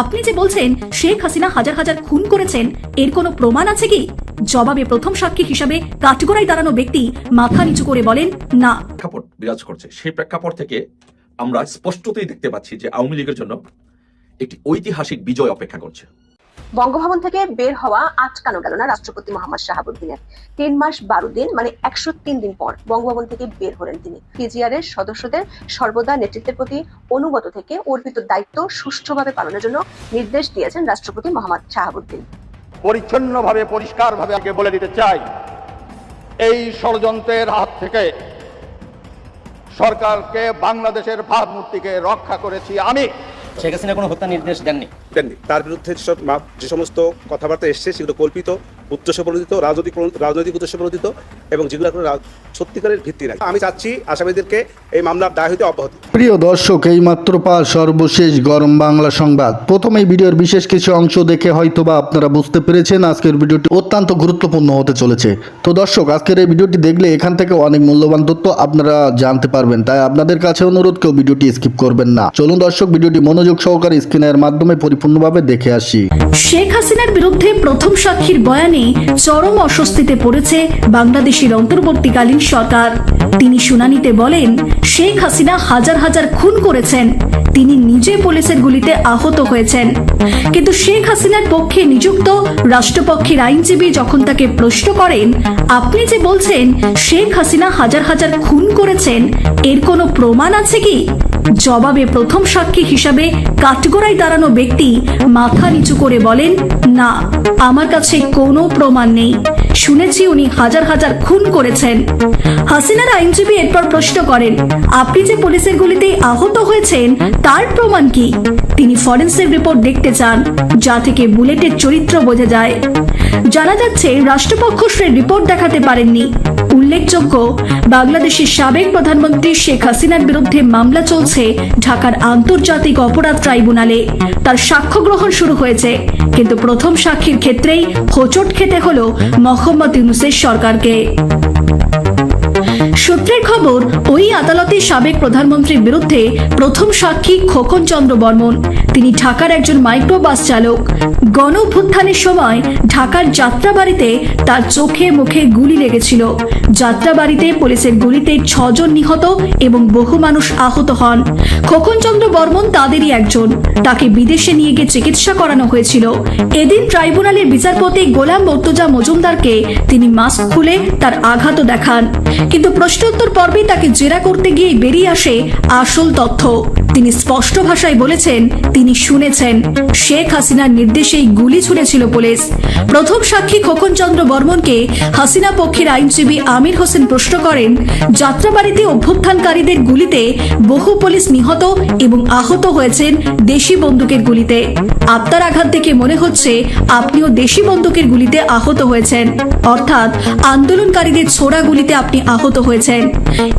আপনি যে বলছেন, শেখ হাসিনা হাজার হাজার খুন করেছেন, এর কোনো প্রমাণ আছে কি? জবাবে প্রথম সাক্ষী হিসাবে কাঠগড়ায় দাঁড়ানো ব্যক্তি মাথা নিচু করে বলেন, না। প্রেক্ষাপট বিরাজ করছে। সেই প্রেক্ষাপট থেকে আমরা স্পষ্টতই দেখতে পাচ্ছি যে আওয়ামী লীগের জন্য একটি ঐতিহাসিক বিজয় অপেক্ষা করছে। বঙ্গভবন থেকে বের হওয়া আটকানো গেল না রাষ্ট্রপতি মোহাম্মদ শাহাবুদ্দিনের। তিন মাস বারো দিন মানে একশো তিন দিন পর বঙ্গভবন থেকে বের হলেন তিনি। পিজিআর এর সদস্যদের সর্বদা নেতৃত্বের প্রতি অনুগত থেকে অর্পিত দায়িত্ব সুষ্ঠুভাবে পালনের জন্য নির্দেশ দিয়েছেন রাষ্ট্রপতি মোহাম্মদ শাহাবুদ্দিন। পরিচ্ছন্নভাবে, পরিষ্কারভাবে আগে বলে দিতে চাই, এই ষড়যন্ত্রের হাত থেকে সরকারকে, বাংলাদেশের ভাবমূর্তিকে রক্ষা করেছি আমি। শেখ হাসিনা কোনো হত্যা নির্দেশ দেননি। দেননি। তার বিরুদ্ধে যেসব মা- যে সমস্ত কথাবার্তা এসছে সেগুলো কল্পিত উদ্দেশ্য প্রণোদিত রাজনৈতিক রাজনৈতিক উদ্দেশ্য প্রণোদিত এবং যেগুলো কোনো সত্যিকারের ভিত্তি নাই আমি চাচ্ছি আসামিদেরকে এই মামলার দায় হইতে অব্যাহতি। প্রিয় দর্শক এই মাত্র পাওয়া সর্বশেষ গরম বাংলা সংবাদ। প্রথমেই ভিডিওর বিশেষ কিছু অংশ দেখে হয়তোবা আপনারা বুঝতে পেরেছেন আজকের ভিডিওটি অত্যন্ত গুরুত্বপূর্ণ হতে চলেছে। তো দর্শক আজকের এই ভিডিওটি দেখলে এখান থেকে অনেক মূল্যবান তথ্য আপনারা জানতে পারবেন। তাই আপনাদের কাছে অনুরোধ কেউ ভিডিওটি স্কিপ করবেন না। চলুন দর্শক ভিডিওটি মনোযোগ সহকারে স্ক্রিনের মাধ্যমে পরিপূর্ণভাবে দেখে আসি। শেখ হাসিনার বিরুদ্ধে প্রথম সাক্ষীর বয়ানে চরম অস্বস্তিতে পড়েছে বাংলাদেশের অন্তর্বর্তীকালীন সরকার। তিনি শুনানিতে বলেন, শেখ হাসিনা হাজার হাজার খুন করেছেন। তিনি নিজে পুলিশের গুলিতে আহত হয়েছেন। কিন্তু শেখ হাসিনার পক্ষে নিযুক্ত রাষ্ট্রপক্ষের আইনজীবী যখন তাকে প্রশ্ন করেন, আপনি যে বলছেন শেখ হাসিনা হাজার হাজার খুন করেছেন, এর কোনো প্রমাণ আছে কি? জবাবে প্রথম সাক্ষী হিসাবে কাঠগড়ায় দাঁড়ানো ব্যক্তি মাথা নিচু করে বলেন, না, আমার কাছে কোনো প্রমাণ নেই। শুনেছি উনি হাজার হাজার খুন করেছেন। হাসিনার আইনজীবী এরপর প্রশ্ন করেন, আপনি যে পুলিশের গুলিতে আহত হয়েছেন, তার প্রমাণ কি? তিনি ফরেন্সিক রিপোর্ট দেখতে চান, যা থেকে বুলেটের চরিত্র বোঝা যায়। জানা যাচ্ছে, রাষ্ট্রপক্ষ সে রিপোর্ট দেখাতে পারেননি। উল্লেখযোগ্য, বাংলাদেশের সাবেক প্রধানমন্ত্রী শেখ হাসিনার বিরুদ্ধে মামলা চলছে ঢাকার আন্তর্জাতিক অপরাধ ট্রাইব্যুনালে। তার সাক্ষ্য গ্রহণ শুরু হয়েছে, কিন্তু প্রথম সাক্ষীর ক্ষেত্রেই হোচট খেতে হল মোহাম্মদ ইউনুসের সরকারকে। সূত্রের খবর, ওই আদালতের সাবেক প্রধানমন্ত্রীর বিরুদ্ধে প্রথম সাক্ষী খোকন চন্দ্র বর্মন তিনি ঢাকার একজন মাইক্রোবাস চালক। গণ সময় ঢাকার যাত্রাবাড়িতে তার চোখে মুখে গুলি লেগেছিল। যাত্রাবাড়িতে পুলিশের গুলিতে ছজন নিহত এবং বহু মানুষ আহত হন। খোকন চন্দ্র বর্মন তাদেরই একজন। তাকে বিদেশে নিয়ে গিয়ে চিকিৎসা করানো হয়েছিল। এদিন ট্রাইব্যুনালের বিচারপতি গোলাম মর্তুজা মজুমদারকে তিনি মাস্ক খুলে তার আঘাতও দেখান। কিন্তু প্রশ্নোত্তর পর্বে তাকে জেরা করতে গিয়ে বেরিয়ে আসে আসল তথ্য। তিনি স্পষ্ট ভাষায় বলেছেন, তিনি শুনেছেন। শেখ হাসিনার নির্দেশেই গুলি ছুড়েছিল পুলিশ। প্রথম সাক্ষী খোকন চন্দ্র বর্মনকে হাসিনা পক্ষের আইনজীবী আমির হোসেন প্রশ্ন করেন, যাত্রাবাড়িতে অভ্যুত্থানকারীদের গুলিতে বহু পুলিশ নিহত এবং আহত হয়েছেন দেশি বন্দুকের গুলিতে। আপনার আঘাত দেখে মনে হচ্ছে আপনিও দেশি বন্দুকের গুলিতে আহত হয়েছেন। অর্থাৎ আন্দোলনকারীদের ছোড়া গুলিতে আপনি আহত হয়েছেন।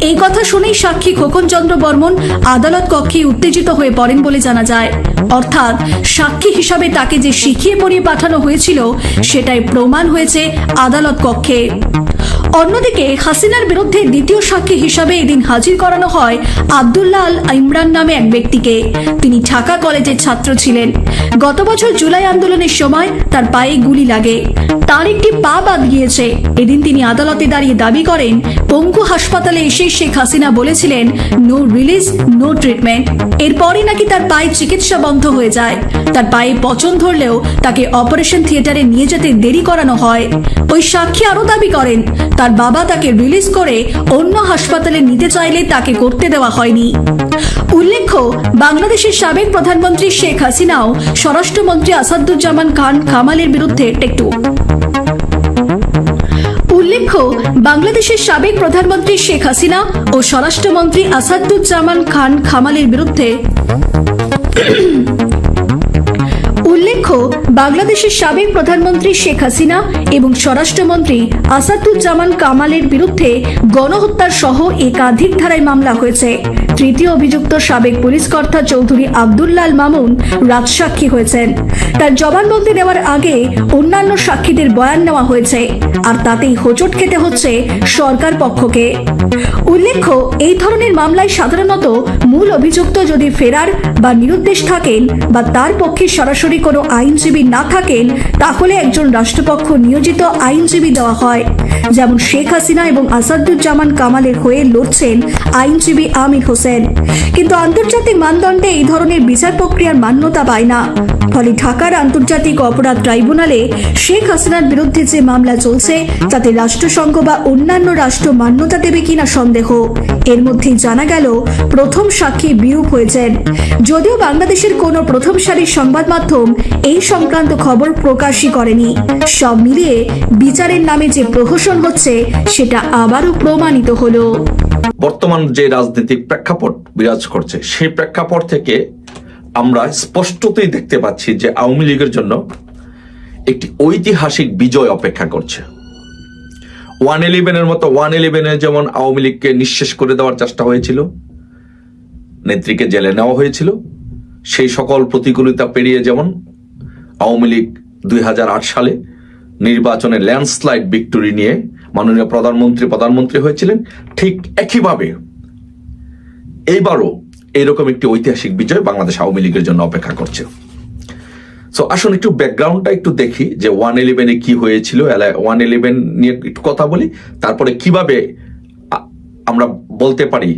এই কথা শুনেই সাক্ষী খোকন চন্দ্র বর্মন আদালত কক্ষে উত্তেজিত হয়ে পড়েন বলে জানা যায়। অর্থাৎ সাক্ষী হিসাবে তাকে যে শিখিয়ে পড়িয়ে পাঠানো হয়েছিল, সেটাই প্রমাণ হয়েছে আদালত কক্ষে। অন্যদিকে হাসিনার বিরুদ্ধে দ্বিতীয় সাক্ষী হিসাবে এদিন হাজির করানো হয় আবদুল্লাহ আল ইমরান নামে এক ব্যক্তিকে। তিনি ঢাকা কলেজের ছাত্র ছিলেন। গত বছর জুলাই আন্দোলনের সময় তার পায়ে গুলি লাগে। তার একটি পা বাদ গিয়েছে। এদিন তিনি আদালতে দাঁড়িয়ে দাবি করেন, পঙ্গু হাসপাতালে এসে শেখ হাসিনা বলেছিলেন নো রিলিজ নো ট্রিটমেন্ট এরপরই নাকি তার পায়ে চিকিৎসা বন্ধ হয়ে যায়। তার পায়ে পচন ধরলেও তাকে অপারেশন থিয়েটারে নিয়ে যেতে দেরি করানো হয়। ওই সাক্ষী আরও দাবি করেন, তার বাবা তাকে রিলিজ করে অন্য হাসপাতালে নিতে চাইলে তাকে করতে দেওয়া হয়নি। উল্লেখ্য, বাংলাদেশের সাবেক প্রধানমন্ত্রী শেখ হাসিনাও স্বরাষ্ট্রমন্ত্রী আসাদুজ্জামান খান কামালের বিরুদ্ধে একটু উল্লেখ্য, বাংলাদেশের সাবেক প্রধানমন্ত্রী শেখ হাসিনা ও স্বরাষ্ট্রমন্ত্রী আসাদুজ্জামান খান খামালের বিরুদ্ধে বাংলাদেশের সাবেক প্রধানমন্ত্রী শেখ হাসিনা এবং স্বরাষ্ট্রমন্ত্রী আসাদুজ্জামান কামালের বিরুদ্ধে গণহত্যার সহ একাধিক ধারায় মামলা হয়েছে। তৃতীয় অভিযুক্ত সাবেক পুলিশ কর্তা চৌধুরী আবদুল্লাল মামুন রাজসাক্ষী হয়েছেন। তার জবানবন্দি দেওয়ার আগে অন্যান্য সাক্ষীদের বয়ান নেওয়া হয়েছে, আর তাতেই হোঁচট খেতে হচ্ছে সরকার পক্ষকে। উল্লেখ্য, এই ধরনের মামলায় সাধারণত মূল অভিযুক্ত যদি ফেরার বা নিরুদ্দেশ থাকেন বা তার পক্ষে সরাসরি কোনো আইনজীবী না থাকেন, তাহলে একজন রাষ্ট্রপক্ষ নিয়োজিত আইনজীবী দেওয়া হয়। যেমন শেখ হাসিনা এবং আসাদুজ্জামান কামালের হয়ে লড়ছেন আইনজীবী আমির হোসেন। কিন্তু আন্তর্জাতিক মানদণ্ডে এই ধরনের বিচার প্রক্রিয়ার মান্যতা পায় না। ফলে ঢাকার আন্তর্জাতিক অপরাধ ট্রাইব্যুনালে শেখ হাসিনার বিরুদ্ধে যে মামলা চলছে, তাতে রাষ্ট্রসংঘ বা অন্যান্য রাষ্ট্র মান্যতা দেবে কিনা সন্দেহ। এর মধ্যেই জানা গেল, প্রথম সাক্ষী বিরূপ হয়েছেন। যদিও বাংলাদেশের কোনো প্রথম সারির সংবাদ মাধ্যম এই সংক্রান্ত খবর প্রকাশই করেনি। সব মিলিয়ে বিচারের নামে যে প্রহসন হচ্ছে, সেটা আবারও প্রমাণিত হলো। বর্তমান যে রাজনৈতিক প্রেক্ষাপট বিরাজ করছে, সেই প্রেক্ষাপট থেকে আমরা স্পষ্টতই দেখতে পাচ্ছি যে আওয়ামী লীগের জন্য একটি ঐতিহাসিক বিজয় অপেক্ষা করছে। ওয়ান ইলেভেনের মতো, ওয়ান ইলেভেনে যেমন আওয়ামী লীগকে নিঃশেষ করে দেওয়ার চেষ্টা হয়েছিল, নেত্রীকে জেলে নেওয়া হয়েছিল, সেই সকল প্রতিকূলতা পেরিয়ে যেমন আওয়ামী লীগ দুই হাজার আট সালে নির্বাচনে ল্যান্ডস্লাইড ভিক্টোরি নিয়ে মাননীয় প্রধানমন্ত্রী প্রধানমন্ত্রী হয়েছিলেন। ঠিক একইভাবে এইবারও এরকম একটি ঐতিহাসিক বিজয় বাংলাদেশ আওয়ামী লীগের জন্য অপেক্ষা করছে। সো আসুন একটু ব্যাকগ্রাউন্ডটা একটু দেখি যে ওয়ান ইলেভেনে কি হয়েছিল ওয়ান ইলেভেন নিয়ে একটু কথা বলি, তারপরে কীভাবে আমরা বলতে পারি,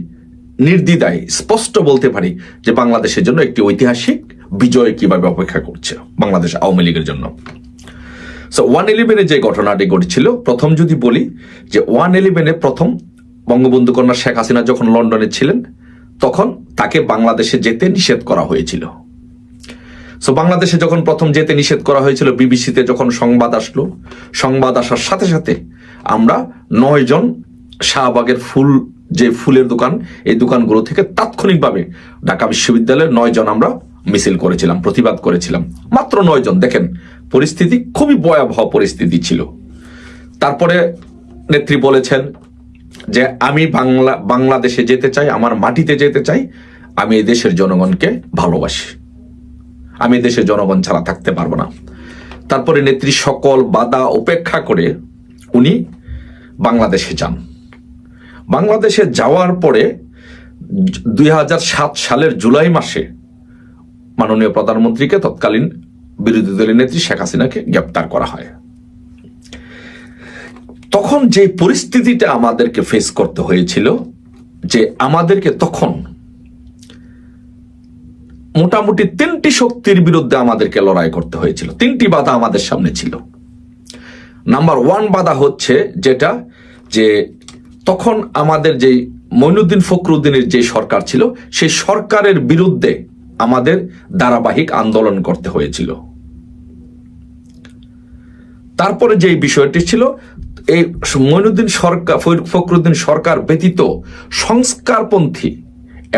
নির্দ্বিধায়, স্পষ্ট বলতে পারি যে বাংলাদেশের জন্য একটি ঐতিহাসিক বিজয় কীভাবে অপেক্ষা করছে বাংলাদেশ আওয়ামী লীগের জন্য। সো ওয়ান ইলেভেনে যে ঘটনাটি ঘটেছিল, প্রথম যদি বলি যে ওয়ান ইলেভেনে প্রথম বঙ্গবন্ধু কন্যা শেখ হাসিনা যখন লন্ডনে ছিলেন, তখন তাকে বাংলাদেশে যেতে নিষেধ করা হয়েছিল। সো বাংলাদেশে যখন প্রথম যেতে নিষেধ করা হয়েছিল, বিবিসিতে যখন সংবাদ আসলো, সংবাদ আসার সাথে সাথে আমরা নয় জন শাহবাগের ফুল, যে ফুলের দোকান, এই দোকানগুলো থেকে তাৎক্ষণিকভাবে ঢাকা বিশ্ববিদ্যালয়ের নয় জন আমরা মিছিল করেছিলাম, প্রতিবাদ করেছিলাম। মাত্র নয় জন। দেখেন, পরিস্থিতি খুবই ভয়াবহ পরিস্থিতি ছিল। তারপরে নেত্রী বলেছেন যে, আমি বাংলা, বাংলাদেশে যেতে চাই, আমার মাটিতে যেতে চাই, আমি এই দেশের জনগণকে ভালোবাসি। আমি দেশের জনগণ ছাড়া থাকতে পারব না। তারপরে নেত্রী সকল বাধা উপেক্ষা করে উনি বাংলাদেশে যান। বাংলাদেশে যাওয়ার পরে দুই হাজার সাত সালের জুলাই মাসে মাননীয় প্রধানমন্ত্রীকে তৎকালীন বিরোধী দলের নেত্রী শেখ হাসিনাকে গ্রেপ্তার করা হয়। তখন যে পরিস্থিতিটা আমাদেরকে ফেস করতে হয়েছিল, যে আমাদেরকে তখন মোটামুটি তিনটি শক্তির বিরুদ্ধে আমাদেরকে লড়াই করতে হয়েছিল। তিনটি বাধা আমাদের সামনে ছিল। নাম্বার ওয়ান বাধা হচ্ছে যেটা, যে তখন আমাদের যে মইনুদ্দিন ফখরুদ্দিনের যে সরকার ছিল, সেই সরকারের বিরুদ্ধে আমাদের ধারাবাহিক আন্দোলন করতে হয়েছিল। তারপরে যে বিষয়টি ছিল, এই মইনুদ্দিন সরকার ফখরুদ্দিন সরকার ব্যতীত সংস্কারপন্থী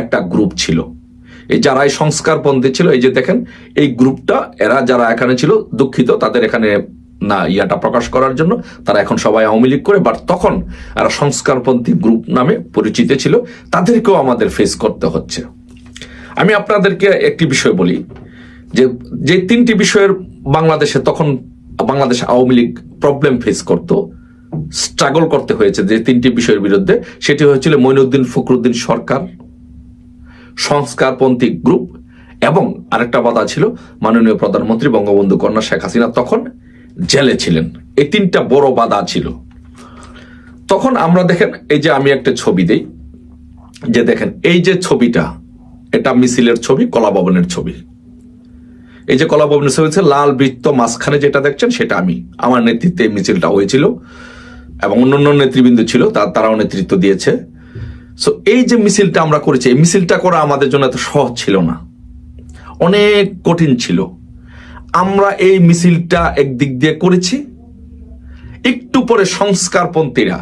একটা গ্রুপ ছিল। এই যারা এই সংস্কারপন্থী ছিল, এই যে দেখেন, এই গ্রুপটা, এরা যারা এখানে ছিল দুঃখিত, তাদের এখানে না ইয়াটা প্রকাশ করার জন্য, তারা এখন সবাই আওয়ামী লীগ করে বাট তখন এরা সংস্কারপন্থী গ্রুপ নামে পরিচিত ছিল, তাদেরকেও আমাদের ফেস করতে হচ্ছে। আমি আপনাদেরকে একটি বিষয় বলি, যে যে তিনটি বিষয়ের বাংলাদেশে তখন বাংলাদেশ আওয়ামী লীগ প্রবলেম ফেস করত স্ট্রাগল করতে হয়েছে যে তিনটি বিষয়ের বিরুদ্ধে। সেটি হয়েছিল মইনুদ্দিন ফখরুদ্দিন সরকার, সংস্কারপন্থী গ্রুপ এবং আরেকটা বাধা ছিল মাননীয় প্রধানমন্ত্রী বঙ্গবন্ধু কন্যা শেখ হাসিনা তখন জেলে ছিলেন। এই তিনটা বড় বাধা ছিল। তখন আমরা দেখেন, এই যে আমি একটা ছবি দেই, যে দেখেন, এই যে ছবিটা এটা মিছিলের ছবি, কলাভবনের ছবি। এই যে কলাভবনের ছবি হচ্ছে লাল বৃত্ত মাঝখানে যেটা দেখছেন সেটা আমি। আমার নেতৃত্বে মিছিলটা হয়েছিল এবং অন্যান্য নেতৃবৃন্দ ছিল তার তারাও নেতৃত্ব দিয়েছে। সো এই যে মিছিলটা আমরা করেছি, এই মিছিলটা করা আমাদের জন্য এত সহজ ছিল না। অনেক কঠিন ছিল। আমরা এই মিছিলটা একদিক দিয়ে করেছি। একটু পরে সংস্কারপন্থীরা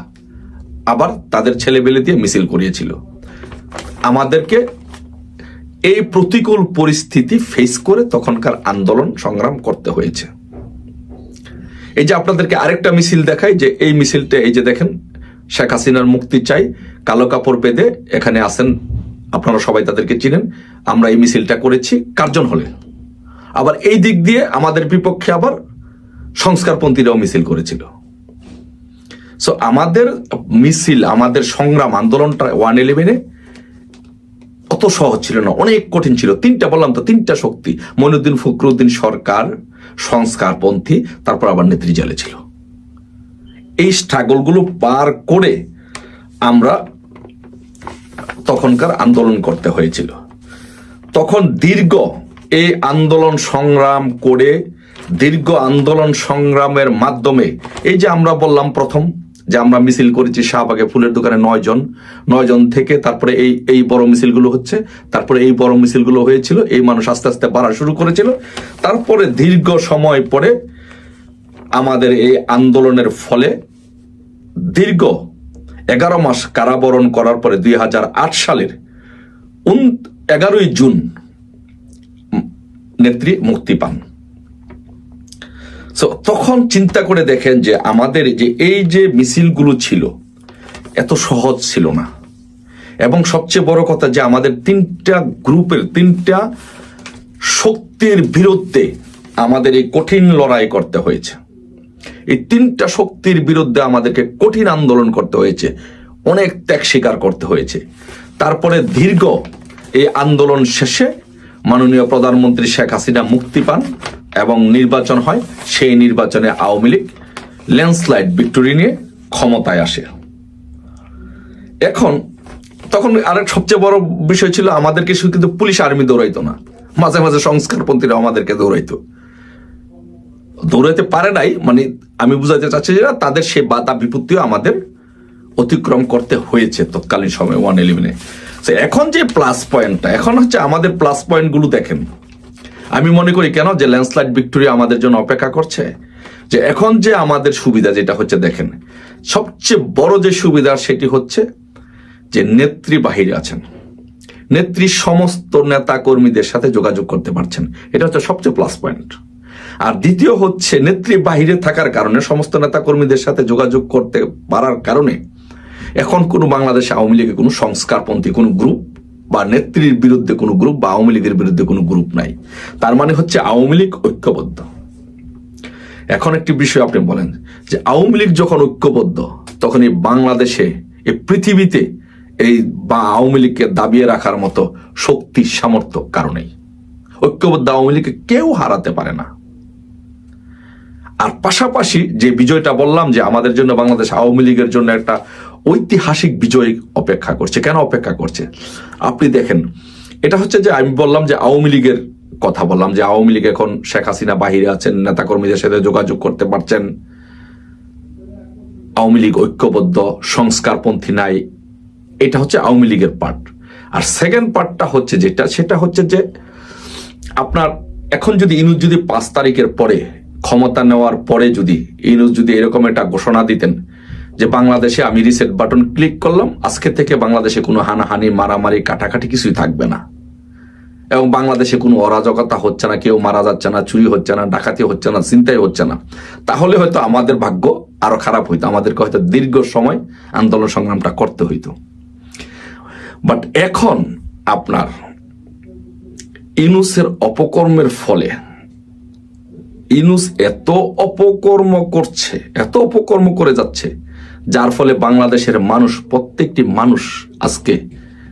আবার তাদের ছেলেবেলে দিয়ে মিছিল করিয়েছিল। আমাদেরকে এই প্রতিকূল পরিস্থিতি ফেস করে তখনকার আন্দোলন সংগ্রাম করতে হয়েছে। এই যে আপনাদেরকে আরেকটা মিছিল দেখাই, যে এই মিছিলটা, এই যে দেখেন, শেখ হাসিনার মুক্তি চাই, কালো কাপড় বেঁধে এখানে আসেন আপনারা সবাই তাদেরকে চিনেন, আমরা এই মিছিলটা করেছি কার্জন হলে? আবার এই দিক দিয়ে আমাদের বিপক্ষে আবার সংস্কারপন্থীরাও মিছিল করেছিল। সো আমাদের মিছিল, আমাদের সংগ্রাম, আন্দোলনটা ওয়ান ইলেভেনে অত সহজ ছিল না, অনেক কঠিন ছিল। তিনটা বললাম তো, তিনটা শক্তি। মইনুদ্দিন ফখরুদ্দিন সরকার, সংস্কারপন্থী, তারপর আবার নেত্রী জেলে ছিল। এই স্ট্রাগলগুলো পার করে আমরা তখনকার আন্দোলন করতে হয়েছিল। তখন দীর্ঘ এই আন্দোলন সংগ্রাম করে, দীর্ঘ আন্দোলন সংগ্রামের মাধ্যমে, এই যে আমরা বললাম প্রথম যে আমরা মিছিল করেছি শাহবাগে ফুলের দোকানে নয় জন নয় জন থেকে তারপরে এই এই বড় মিছিলগুলো হচ্ছে, তারপরে এই বড় মিছিলগুলো হয়েছিল, এই মানুষ আস্তে আস্তে বাড়া শুরু করেছিল। তারপরে দীর্ঘ সময় পরে আমাদের এই আন্দোলনের ফলে দীর্ঘ এগারো মাস কারাবরণ করার পরে দুই হাজার আট সালের এগারোই জুন নেত্রী মুক্তি পান। So, তখন চিন্তা করে দেখেন যে আমাদের যে এই যে মিছিলগুলো ছিল এত সহজ ছিল না। এবং সবচেয়ে বড় কথা যে আমাদের তিনটা গ্রুপের তিনটা শক্তির বিরুদ্ধে আমাদের এই কঠিন লড়াই করতে হয়েছে। এই তিনটা শক্তির বিরুদ্ধে আমাদেরকে কঠিন আন্দোলন করতে হয়েছে। অনেক ত্যাগ স্বীকার করতে হয়েছে। তারপরে দীর্ঘ এই আন্দোলন শেষে মাননীয় প্রধানমন্ত্রী শেখ হাসিনা মুক্তি পান। এবং নির্বাচন হয়, সেই নির্বাচনে আওয়ামী লীগ ল্যান্ডস্লাইড ভিক্টোরি নিয়ে ক্ষমতায় আসে। এখন, তখন আরেক সবচেয়ে বড় বিষয় ছিল আমাদেরকে শুধু কিন্তু পুলিশ আর্মি দৌড়াইতো না, মাঝে মাঝে সংস্কারপন্থীরা আমাদেরকে দৌড়াইতো। দৌড়াইতে পারে নাই মানে আমি বুঝাতে চাচ্ছি যে তাদের সে বাধা বিপত্তিও আমাদের অতিক্রম করতে হয়েছে তৎকালীন সময় ওয়ান ইলেভেনে এখন যে প্লাস পয়েন্টটা এখন হচ্ছে আমাদের প্লাস পয়েন্টগুলো দেখেন। আমি মনে করি কেন যে ল্যান্ডস্লাইড ভিক্টোরিয়া আমাদের জন্য অপেক্ষা করছে? যে এখন যে আমাদের সুবিধা যেটা হচ্ছে, দেখেন, সবচেয়ে বড় যে সুবিধা সেটি হচ্ছে যে নেত্রী বাহিরে আছেন। নেত্রী সমস্ত নেতা কর্মীদের সাথে যোগাযোগ করতে পারছেন। এটা হচ্ছে সবচেয়ে প্লাস পয়েন্ট আর দ্বিতীয় হচ্ছে, নেত্রী বাহিরে থাকার কারণে, সমস্ত নেতা কর্মীদের সাথে যোগাযোগ করতে পারার কারণে, এখন কোনো বাংলাদেশে আওয়ামী লীগের কোনো সংস্কারপন্থী, কোনো গ্রুপ বা নেত্রীর বিরুদ্ধে কোনো গ্রুপ বা আওয়ামী লীগের বিরুদ্ধে কোনো গ্রুপ নাই। তার মানে হচ্ছে আওয়ামী লীগ ঐক্যবদ্ধ। এখন একটি বিষয় আপনি বলেন যে আওয়ামী লীগ যখন ঐক্যবদ্ধ, তখন এই বাংলাদেশে, এই পৃথিবীতে এই বা আওয়ামী লীগকে দাবিয়ে রাখার মতো শক্তি সামর্থ্য কারণেই ঐক্যবদ্ধ আওয়ামী লীগকে কেউ হারাতে পারে না। আর পাশাপাশি যে বিজয়টা বললাম যে আমাদের জন্য বাংলাদেশ আওয়ামী লীগের জন্য একটা ঐতিহাসিক বিজয় অপেক্ষা করছে। কেন অপেক্ষা করছে? আপনি দেখেন, এটা হচ্ছে যে আমি বললাম যে আওয়ামী লীগের কথা বললাম যে আওয়ামী লীগ এখন শেখ হাসিনা বাহিরে আছেন, নেতাকর্মীদের সাথে যোগাযোগ করতে পারছেন। আওয়ামী লীগ ঐক্যবদ্ধ, সংস্কারপন্থী নাই। এটা হচ্ছে আওয়ামী লীগের পার্ট আর সেকেন্ড পার্টটা হচ্ছে যেটা, সেটা হচ্ছে যে আপনার এখন যদি ইনুজ যদি পাঁচ তারিখের পরে ক্ষমতা নেওয়ার পরে যদি ইনুজ যদি এরকম একটা ঘোষণা দিতেন যে বাংলাদেশে আমি রিসেট বাটন ক্লিক করলাম, আজকে থেকে বাংলাদেশে কোনো হানাহানি, মারামারি, কাটাকাটি কিছুই থাকবে না। এবং বাংলাদেশে কোনো অরাজকতা হচ্ছে না, কেউ মারা যাচ্ছে না, চুরি হচ্ছে না, ডাকাতি হচ্ছে না চিন্তাই হচ্ছে না। তাহলে হয়তো আমাদের ভাগ্য আরও খারাপ হইতো, আমাদেরকে হয়তো দীর্ঘ সময় আন্দোলন সংগ্রামটা করতে হইতো। বাট এখন আপনার ইনুসের অপকর্মের ফলে, ইনুস এত অপকর্ম করছে, এত অপকর্ম করে যাচ্ছে যার ফলে বাংলাদেশের মানুষ, প্রত্যেকটি মানুষ আজকে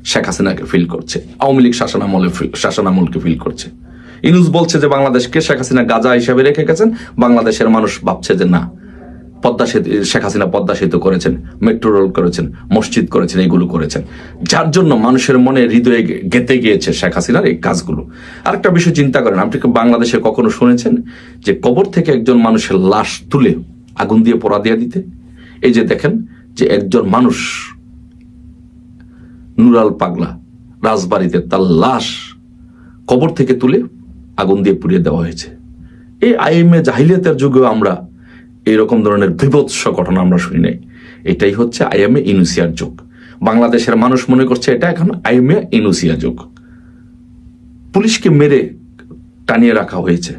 শেখ হাসিনাকে ফিল করছে। আওয়ামী লীগ শাসনামলে শাসনামলকে ফিল করছে। ইনুস বলছে যে বাংলাদেশকে শেখ হাসিনা গাজা হিসাবে রেখে গেছেন, বাংলাদেশের মানুষ ভাবছে যে না, পদ্মা সেতু শেখ হাসিনা পদ্মা সেতু করেছেন মেট্রো রেল করেছেন, মসজিদ করেছেন এইগুলো করেছেন। যার জন্য মানুষের মনে হৃদয়ে গে- গেঁথে গিয়েছে শেখ হাসিনার এই কাজগুলো। আরেকটা বিষয় চিন্তা করেন, আপনি বাংলাদেশে কখনো শুনেছেন যে কবর থেকে একজন মানুষের লাশ তুলে আগুন দিয়ে পোড়া দিয়ে দিতে? এই যে দেখেন যে একজন মানুষ নুরাল পাগলা, রাজবাড়িতে তার লাশ কবর থেকে তুলে আগুন দিয়ে পুড়িয়ে দেওয়া হয়েছে। এই আইএমএ জাহিলিয়াতের যুগেও আমরা এইরকম ধরনের বিভৎস ঘটনা আমরা শুনি নাই। এটাই হচ্ছে আইএমএ ইনুসিয়ার যুগ। বাংলাদেশের মানুষ মনে করছে এটা এখন আইএমএ ইনুসিয়া যুগ। পুলিশকে মেরে টানিয়ে রাখা হয়েছে।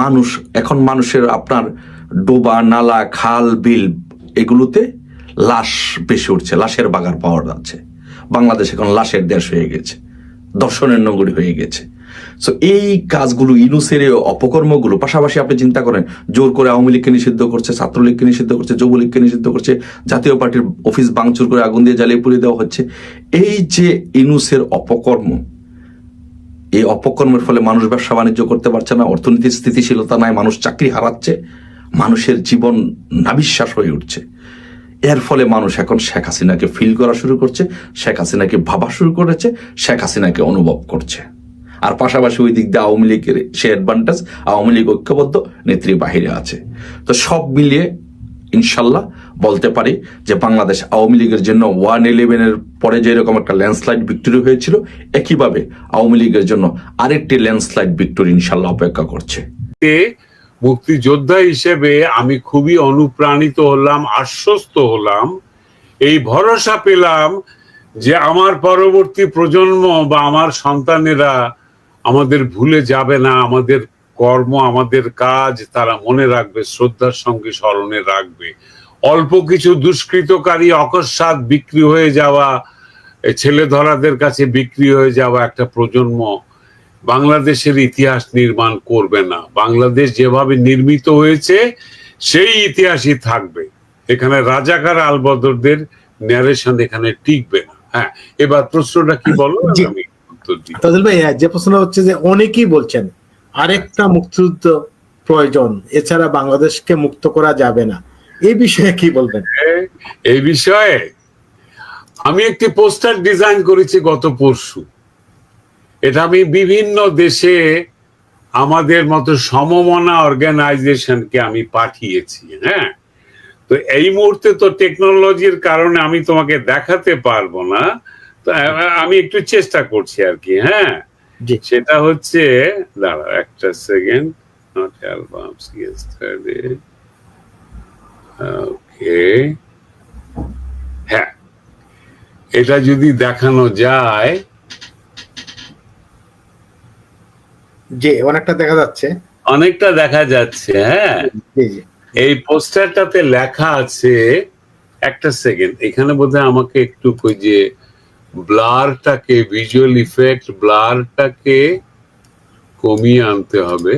মানুষ, এখন মানুষের আপনার ডোবা, নালা, খাল, বিল, এগুলোতে লাশ বেশি উঠছে, লাশের বাগার পাওয়া যাচ্ছে। বাংলাদেশ এখন লাশের দেশ হয়ে গেছে, দর্শনের নগরী হয়ে গেছে। সো এই কাজগুলো, ইনুসের অপকর্মগুলো, পাশাপাশি আপনি চিন্তা করেন, জোর করে আওয়ামী লীগকে নিষিদ্ধ করছে, ছাত্রলীগকে নিষিদ্ধ করছে, যুবলীগকে নিষিদ্ধ করছে, জাতীয় পার্টির অফিস ভাঙচুর করে আগুন দিয়ে জ্বালিয়ে পুড়িয়ে দেওয়া হচ্ছে। এই যে ইনুসের অপকর্ম, এই অপকর্মের ফলে মানুষ ব্যবসা বাণিজ্য করতে পারছে না, অর্থনীতির স্থিতিশীলতা নাই, মানুষ চাকরি হারাচ্ছে মানুষের জীবন নাবিশ্বাস হয়ে উঠছে। এর ফলে মানুষ এখন শেখ হাসিনাকে ফিল করা শুরু করছে, শেখ হাসিনাকে ভাবা শুরু করেছে, শেখ হাসিনাকে অনুভব করছে। আর পাশাপাশি ওই দিক দিয়ে আওয়ামী লীগের সে অ্যাডভান্টেজ আওয়ামী লীগ ঐক্যবদ্ধ, নেত্রী বাহিরে আছে। তো সব মিলিয়ে ইনশাল্লাহ বলতে পারি যে বাংলাদেশ আওয়ামী লীগের জন্য ওয়ান ইলেভেনের পরে যেরকম একটা ল্যান্ডস্লাইড ভিক্টোরি হয়েছিল, একইভাবে আওয়ামী লীগের জন্য আরেকটি ল্যান্ডস্লাইড ভিক্টোরি ইনশাল্লাহ অপেক্ষা করছে। মুক্তিযোদ্ধা হিসেবে আমি খুবই অনুপ্রাণিত হলাম, আশ্বস্ত হলাম। এই ভরসা পেলাম যে আমার পরবর্তী প্রজন্ম বা আমার সন্তানেরা আমাদের ভুলে যাবে না, আমাদের কর্ম, আমাদের কাজ তারা মনে রাখবে, শ্রদ্ধার সঙ্গে স্মরণে রাখবে। অল্প কিছু দুষ্কৃতকারী অকস্মাৎ বিক্রি হয়ে যাওয়া ছেলে ধরাদের কাছে বিক্রি হয়ে যাওয়া একটা প্রজন্ম বাংলাদেশের ইতিহাস নির্মাণ করবে না। বাংলাদেশ যেভাবে নির্মিত হয়েছে সেই ইতিহাসই থাকবে। এখানে রাজাকার আলবদরদের ন্যারেশন এখানে টিকবে না। হ্যাঁ এবার প্রশ্নটা কি বলো? আমি তাদের ভাই হ্যাঁ, যে প্রশ্ন হচ্ছে যে অনেকেই বলছেন আরেকটা মুক্তিযুদ্ধ প্রয়োজন এছাড়া বাংলাদেশকে মুক্ত করা যাবে না। এই বিষয়ে কি বলবেন? এই বিষয়ে আমি একটি পোস্টার ডিজাইন করেছি গত পরশু। এটা আমি বিভিন্ন দেশে আমাদের মতো সমমনা অর্গানাইজেশনকে আমি পাঠিয়েছি হ্যাঁ? তো এই মুহূর্তে তো টেকনোলজির কারণে আমি তোমাকে দেখাতে পারব না। তো আমি একটু চেষ্টা করছি আর কি হ্যাঁ। সেটা হচ্ছে দাঁড়াও একটা সেকেন্ড নট ইয়েস্টারডে ওকে হ্যাঁ। এটা যদি দেখানো যায় যে অনেকটা দেখা যাচ্ছে। অনেকটা দেখা যাচ্ছে হ্যাঁ? এই পোস্টারটাতে লেখা আছে একটা সেকেন্ড এখানে বোধহয় আমাকে একটু ওই যে ব্লারটাকে ভিজুয়াল ইফেক্ট ব্লারটাকে কমিয়ে আনতে হবে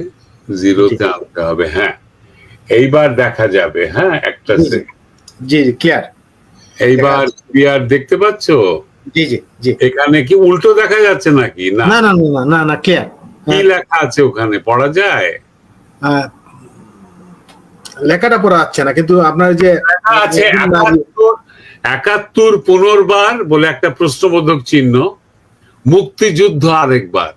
জিরোতে আনতে হবে হ্যাঁ। এইবার দেখা যাবে হ্যাঁ একটা জি, জি। সেকেন্ড জি জি ক্লিয়ার এইবার ক্লিয়ার দেখতে পাচ্ছো? জি জি জি। এখানে কি উল্টো দেখা যাচ্ছে নাকি? না। না না না না না না ক্লিয়ার কি লেখা আছে ওখানে? পড়া যায়? লেখাটা পড়া যাচ্ছে না কিন্তু আপনার যে আছে একাত্তর পুনর্বার বলে একটা প্রশ্নবোধক চিহ্ন মুক্তিযুদ্ধ আরেকবার।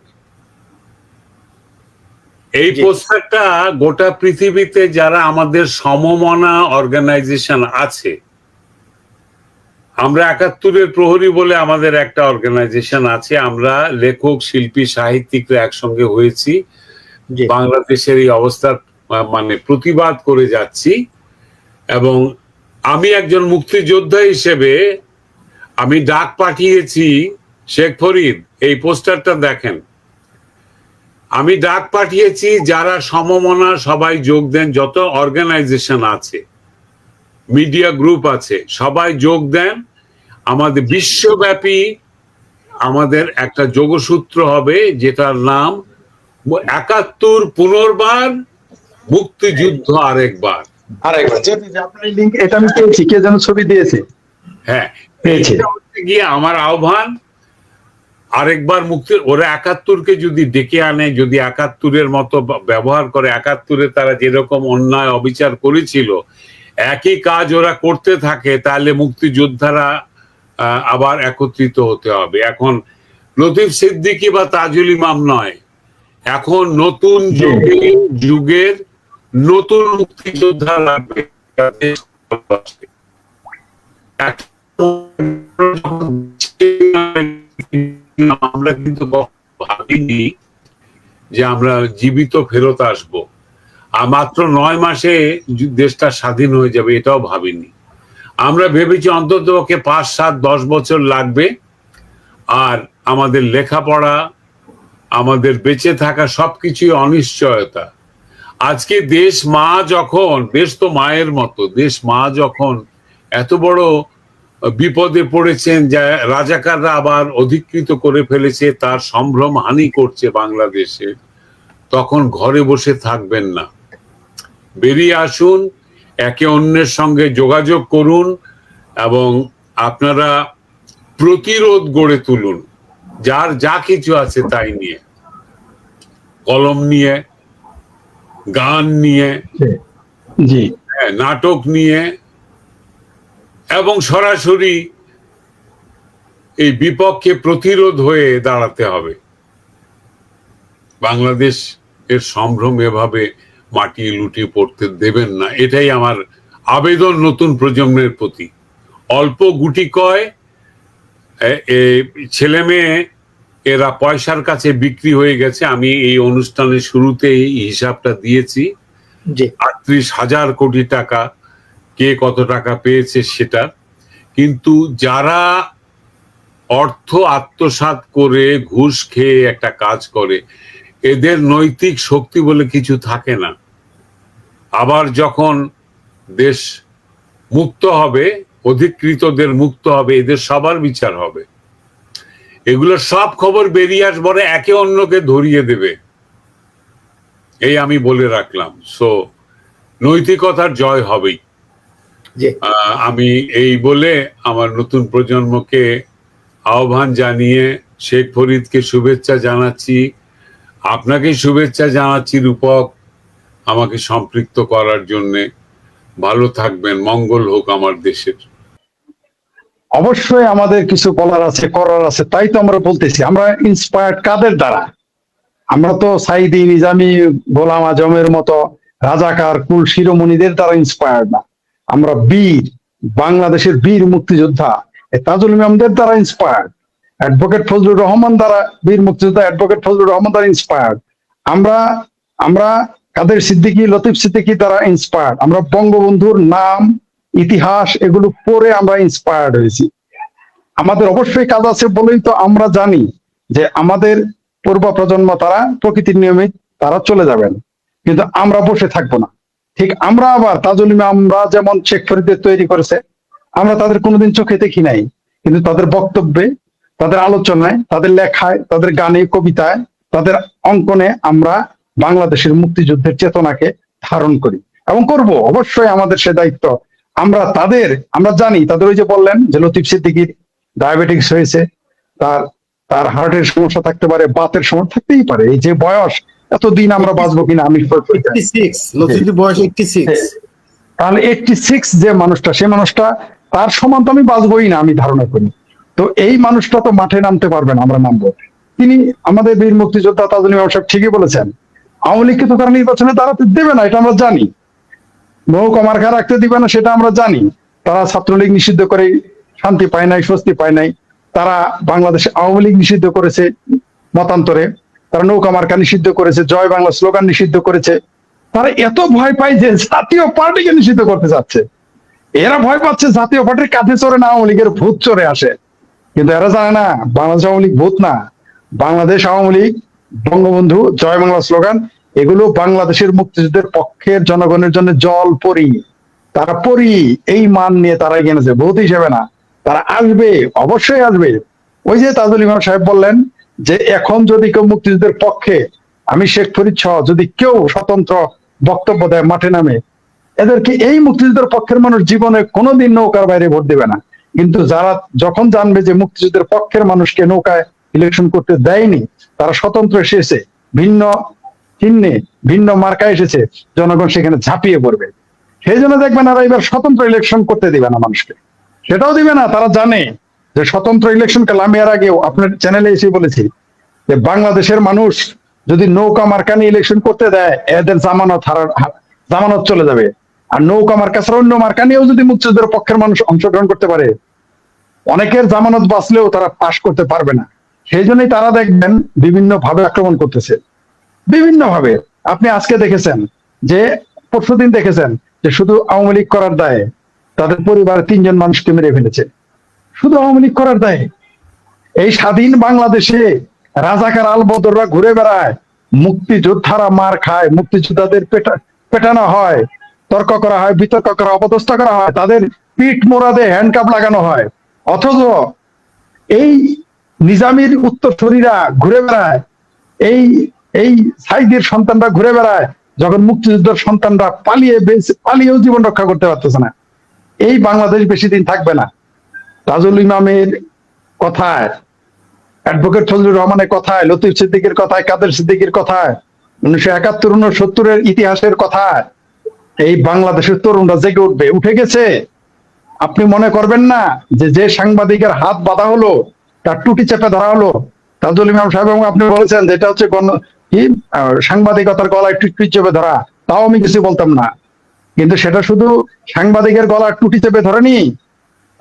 এই। পোস্টারটা গোটা পৃথিবীতে যারা আমাদের সমমনা অর্গানাইজেশন আছে আমরা একাত্তরের প্রহরী বলে আমাদের একটা অর্গানাইজেশন আছে। আমরা লেখক শিল্পী সাহিত্যিকরা একসঙ্গে হয়েছি। বাংলাদেশের এই অবস্থার মানে প্রতিবাদ করে যাচ্ছি। এবং আমি একজন মুক্তিযোদ্ধা হিসেবে আমি ডাক পাঠিয়েছি শেখ ফরিদ এই পোস্টারটা দেখেন। আমি ডাক পাঠিয়েছি যারা সমমনা সবাই যোগ দেন যত অর্গানাইজেশন আছে। মিডিয়া গ্রুপ আছে সবাই যোগ দেন। আমাদের বিশ্বব্যাপী আমাদের একটা যোগসূত্র হবে যেটার নাম একাত্তর পুনর্বার মুক্তিযুদ্ধ আরেকবার। আরেকবার। জি, জি, জি, আপনার লিঙ্ক এটা আমি পেয়েছি কে যেন ছবি দিয়েছে। হ্যাঁ গিয়ে আমার আহ্বান আরেকবার মুক্তি ওরা একাত্তরকে যদি ডেকে আনে যদি একাত্তরের মতো ব্যবহার করে একাত্তরে তারা যেরকম অন্যায় অবিচার করেছিল একই কাজ ওরা করতে থাকে, তাহলে মুক্তিযোদ্ধারা আবার একত্রিত হতে হবে। এখন লতিফ সিদ্দিকী বা তাজুল ইমাম নয়। এখন নতুন যুগে, যুগের নতুন মুক্তিযোদ্ধা লাগবে। আমরা কিন্তু ভাবিনি যে আমরা জীবিত ফেরত আসব। মাত্র নয় মাসে দেশটা স্বাধীন হয়ে যাবে, এটাও ভাবিনি। আমরা ভেবেছি অন্তত পক্ষে পাঁচ, সাত, দশ বছর লাগবে। আর আমাদের লেখাপড়া, আমাদের বেঁচে থাকা সবকিছুই অনিশ্চয়তা। আজকে দেশ মা যখন, দেশ তো মায়ের মতো, দেশ মা যখন এত বড় বিপদে পড়েছেন যা রাজাকাররা আবার অধিকৃত করে ফেলেছে, তার সম্ভ্রম হানি করছে বাংলাদেশে, তখন ঘরে বসে থাকবেন না। বেরিয়ে আসুন একে অন্যের সঙ্গে যোগাযোগ করুন এবং আপনারা প্রতিরোধ গড়ে তুলুন। যার যা কিছু আছে তাই নিয়ে। কলম নিয়ে গান নিয়ে জি। হ্যাঁ, নাটক নিয়ে এবং সরাসরি এই বিপক্ষে প্রতিরোধ হয়ে দাঁড়াতে হবে। বাংলাদেশ এর সম্ভ্রম এভাবে মাটি লুটিয়ে পড়তে দেবেন না। এটাই আমার আবেদন নতুন প্রজন্মের প্রতি। অল্প গুটি কয় ছেলে মেয়ে এরা পয়সার কাছে বিক্রি হয়ে গেছে। আমি এই অনুষ্ঠানের শুরুতেই হিসাবটা দিয়েছি। আটত্রিশ হাজার কোটি টাকা কে কত টাকা পেয়েছে সেটা। কিন্তু যারা অর্থ আত্মসাৎ করে ঘুষ খেয়ে একটা কাজ করে এদের নৈতিক শক্তি বলে কিছু থাকে না। আবার যখন দেশ মুক্ত হবে অধিকৃতদের মুক্ত হবে এদের সবার বিচার হবে। এগুলো সব খবর বেরিয়ে আসবরে একে অন্যকে ধরিয়ে দেবে। এই আমি বলে রাখলাম। সো নৈতিকতার জয় হবেই। আমি এই বলে আমার নতুন প্রজন্মকে আহ্বান জানিয়ে শেখ ফরিদকে শুভেচ্ছা জানাচ্ছি। আপনাকে শুভেচ্ছা জানাচ্ছি রূপক। আমাকে সম্পৃক্ত করার জন্য ভালো থাকবেন, মঙ্গল হোক আমার দেশের। অবশ্যই আমাদের কিছু বলার আছে, করার আছে, তাই তো আমরা বলতেছি, আমরা ইন্সপায়ার্ড কাদের দ্বারা? আমরা তো সাইদি নিজামি, গোলাম আজমের মতো রাজাকার, কুল শিরোমণিদের দ্বারা ইন্সপায়ার্ড না। আমরা বীর, বাংলাদেশের বীর মুক্তিযোদ্ধা তাজুল ইমামদের দ্বারা ইন্সপায়ার্ড অ্যাডভোকেট ফজলুর রহমান দ্বারা, বীর মুক্তিযোদ্ধা অ্যাডভোকেট ফজলুর রহমান দ্বারা ইন্সপায়ার্ড আমরা আমরা কাদের সিদ্দিকী, লতিফ সিদ্দিকী দ্বারা ইন্সপায়ার্ড আমরা বঙ্গবন্ধুর নাম, ইতিহাস এগুলো পড়ে আমরা ইন্সপায়ার্ড হয়েছি। আমাদের অবশ্যই কাজ আছে বলেই তো আমরা জানি যে আমাদের পূর্ব প্রজন্ম তারা প্রকৃতির নিয়মে তারা চলে যাবেন। কিন্তু আমরা বসে থাকব না। ঠিক আমরা আবার তাজুল আমরা যেমন শেখ ফরিদের তৈরি করেছে। আমরা তাদের কোনোদিন চোখে দেখি নাই। কিন্তু তাদের বক্তব্যে, তাদের আলোচনায়, তাদের লেখায়, তাদের গানে, কবিতায়, তাদের অঙ্কনে আমরা বাংলাদেশের মুক্তিযুদ্ধের চেতনাকে ধারণ করি এবং করব। অবশ্যই আমাদের সে দায়িত্ব। আমরা তাদের আমরা জানি তাদের ওই যে বললেন যে লতিফ সিদ্দিকির ডায়াবেটিক্স হয়েছে তার তার হার্টের সমস্যা থাকতে পারে বাতের সমস্যা থাকতেই পারে। এই যে বয়স এতদিন আমরা বাঁচবো কিনা আমি সিক্স তাহলে এইটটি সিক্স যে মানুষটা সে মানুষটা তার সমান তো আমি বাঁচবই না আমি ধারণা করি। তো এই মানুষটা তো মাঠে নামতে পারবে না আমরা নামবো। তিনি আমাদের বীর মুক্তিযোদ্ধা ইমাম সাহেব ঠিকই বলেছেন আওয়ামী লীগকে তো তারা নির্বাচনে দাঁড়াতে দেবে না, এটা আমরা জানি। নৌকা মার্কা রাখতে দিবে না, সেটা আমরা জানি। তারা ছাত্রলীগ নিষিদ্ধ করে শান্তি পায় নাই, স্বস্তি পায় নাই। তারা বাংলাদেশে আওয়ামী লীগ নিষিদ্ধ করেছে মতান্তরে। তারা নৌকা মার্কা নিষিদ্ধ করেছে, জয় বাংলা স্লোগান নিষিদ্ধ করেছে। তারা এত ভয় পায় যে জাতীয় পার্টিকে নিষিদ্ধ করতে যাচ্ছে। এরা ভয় পাচ্ছে জাতীয় পার্টির কাঁধে চড়ে না, আওয়ামী লীগের ভূত চড়ে আসে। কিন্তু এরা জানে না, বাংলাদেশ আওয়ামী লীগ ভূত না। বাংলাদেশ আওয়ামী লীগ বঙ্গবন্ধু, জয় বাংলা স্লোগান, এগুলো বাংলাদেশের মুক্তিযুদ্ধের পক্ষের জনগণের জন্য জল পরি। তারা পরি, এই মান নিয়ে তারা এগিয়ে এনেছে ভূত হিসেবে না। তারা আসবে, অবশ্যই আসবে। ওই যে তাজুল ইমাম সাহেব বললেন যে, এখন যদি কেউ মুক্তিযুদ্ধের পক্ষে, আমি শেখ ফরিদ সহ যদি কেউ স্বতন্ত্র বক্তব্য দেয় মাঠে নামে, এদেরকে এই মুক্তিযুদ্ধের পক্ষের মানুষ জীবনে কোনোদিন নৌকার বাইরে ভোট দেবে না। কিন্তু যারা যখন জানবে যে মুক্তিযুদ্ধের পক্ষের মানুষকে নৌকায় ইলেকশন করতে দেয়নি তারা স্বতন্ত্র এসেছে, ভিন্ন চিহ্নে, ভিন্ন মার্কা এসেছে, জনগণ সেখানে ঝাঁপিয়ে পড়বে। সেই জন্য দেখবেন আর এবার স্বতন্ত্র ইলেকশন করতে দিবে না মানুষকে। সেটাও দিবে না, তারা জানে যে স্বতন্ত্র ইলেকশন কাল আমি এর আগেও আপনার চ্যানেলে এসে বলেছি যে বাংলাদেশের মানুষ যদি নৌকা মার্কা নিয়ে ইলেকশন করতে দেয়, এদের জামানত হারার জামানত চলে যাবে। আর নৌকা মার্কা ছাড়া অন্য মার্কা নিয়েও যদি মুক্তিযুদ্ধের পক্ষের মানুষ অংশগ্রহণ করতে পারে, অনেকের জামানত বাঁচলেও তারা পাশ করতে পারবে না। সেই জন্যই তারা দেখবেন বিভিন্ন ভাবে আক্রমণ করতেছে। বিভিন্ন ভাবে আপনি আজকে দেখেছেন যে পরশুদিন দেখেছেন যে শুধু আওয়ামী লীগ করার দায়ে তাদের পরিবারের তিনজন মানুষকে মেরে ফেলেছে। শুধু আওয়ামী লীগ করার দায়ে। এই স্বাধীন বাংলাদেশে রাজাকার আলবদররা ঘুরে বেড়ায়, মুক্তিযোদ্ধারা মার খায়, মুক্তিযোদ্ধাদের পেটা, পেটানো হয়, তর্ক করা হয়, বিতর্ক করা অপদস্থ করা হয়, তাদের পিঠ মোড়াদে হ্যান্ডকাপ লাগানো হয়। অথচ এই নিজামীর উত্তরসূরিরা ঘুরে বেড়ায়। এই এই সাইদের সন্তানরা ঘুরে বেড়ায়। যখন মুক্তিযুদ্ধের সন্তানরা পালিয়ে পালিয়েও জীবন রক্ষা করতে পারতেছে না। এই বাংলাদেশ বেশি দিন থাকবে না। তাজুল ইমামের কথায়, অ্যাডভোকেট ফজলুর রহমানের কথায়, লতিফ সিদ্দিকের কথায়, কাদের সিদ্দিকের কথায়, উনিশশো একাত্তর, উনসত্তরের ইতিহাসের কথায়, এই বাংলাদেশের তরুণরা জেগে উঠবে। উঠে গেছে। আপনি মনে করবেন না যে যে সাংবাদিকের হাত বাঁধা হলো তার টুটি চেপে ধরা হলো। তাজুল ইমাম সাহেব এবং আপনি বলেছেন যে এটা হচ্ছে গণ কি? সাংবাদিকতার গলায় টুটি চেপে ধরা। তাও আমি কিছু বলতাম না। কিন্তু সেটা শুধু সাংবাদিকের গলার টুটি চেপে ধরেনি।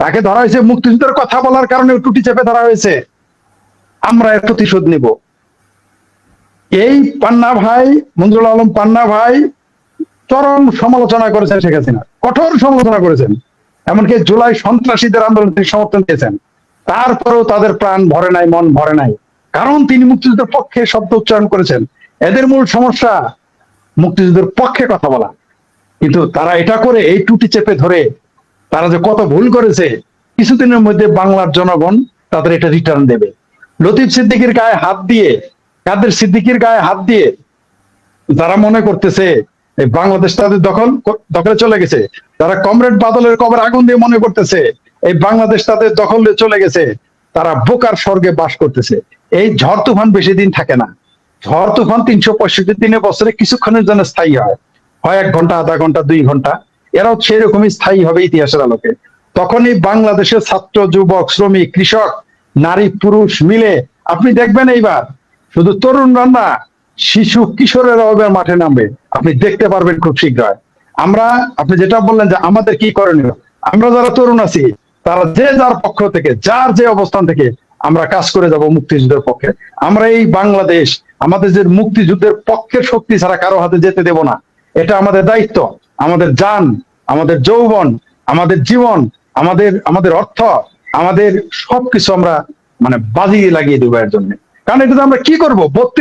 তাকে ধরা হয়েছে মুক্তিযুদ্ধের কথা বলার কারণে টুটি চেপে ধরা হয়েছে। আমরা এর প্রতিশোধ নিব। এই পান্না ভাই মঞ্জুল আলম পান্না ভাই চরম সমালোচনা করেছেন শেখ হাসিনা। কঠোর সমালোচনা করেছেন। এমনকি জুলাই সন্ত্রাসীদের আন্দোলন সমর্থন দিয়েছেন। তারপরেও তাদের প্রাণ ভরে নাই, মন ভরে নাই। কারণ তিনি মুক্তিযুদ্ধের পক্ষে শব্দ উচ্চারণ করেছেন। এদের মূল সমস্যা মুক্তিযুদ্ধের পক্ষে কথা বলা। কিন্তু তারা এটা করে এই টুটি চেপে ধরে তারা যে কত ভুল করেছে, কিছুদিনের মধ্যে বাংলার জনগণ তাদের এটা রিটার্ন দেবে। লতিফ সিদ্দিকির গায়ে হাত দিয়ে, কাদের সিদ্দিকির গায়ে হাত দিয়ে যারা মনে করতেছে বাংলাদেশ তাদের দখল, দখলে চলে গেছে। তারা কমরেড বাদলের কবর আগুন দিয়ে মনে করতেছে এই বাংলাদেশ তাদের দখলে চলে গেছে। তারা বোকার স্বর্গে বাস করতেছে। এই ঝড় তুফান বেশি দিন থাকে না। ঝড় তুফান তিনশো পঁয়ষট্টি দিনে বছরে কিছুক্ষণের জন্য স্থায়ী হয়। হয় এক ঘণ্টা, আধা ঘণ্টা, দুই ঘণ্টা। এরাও সেরকমই স্থায়ী হবে ইতিহাসের আলোকে। তখনই বাংলাদেশের ছাত্র, যুবক, শ্রমিক, কৃষক, নারী, পুরুষ মিলে, আপনি দেখবেন এইবার, শুধু তরুণরা না, শিশু কিশোরেরা এবার মাঠে নামবে। আপনি দেখতে পারবেন খুব শীঘ্রই। আমরা, আপনি যেটা বললেন যে আমাদের কি করণীয়, আমরা যারা তরুণ আছি তারা যে যার পক্ষ থেকে, যার যে অবস্থান থেকে আমরা কাজ করে যাব মুক্তিযুদ্ধের পক্ষে, আমরা এই বাংলাদেশ আমাদের যে মুক্তিযুদ্ধের পক্ষের শক্তি ছাড়া কারও হাতে যেতে দেব না। এটা আমাদের দায়িত্ব, আমাদের যান, আমাদের যৌবন, আমাদের জীবন, আমাদের আমাদের অর্থ, আমাদের সবকিছু আমরা মানে বাজিয়ে লাগিয়ে দেবো এর জন্য। কারণ এটা আমরা কি করব? বত্রিশ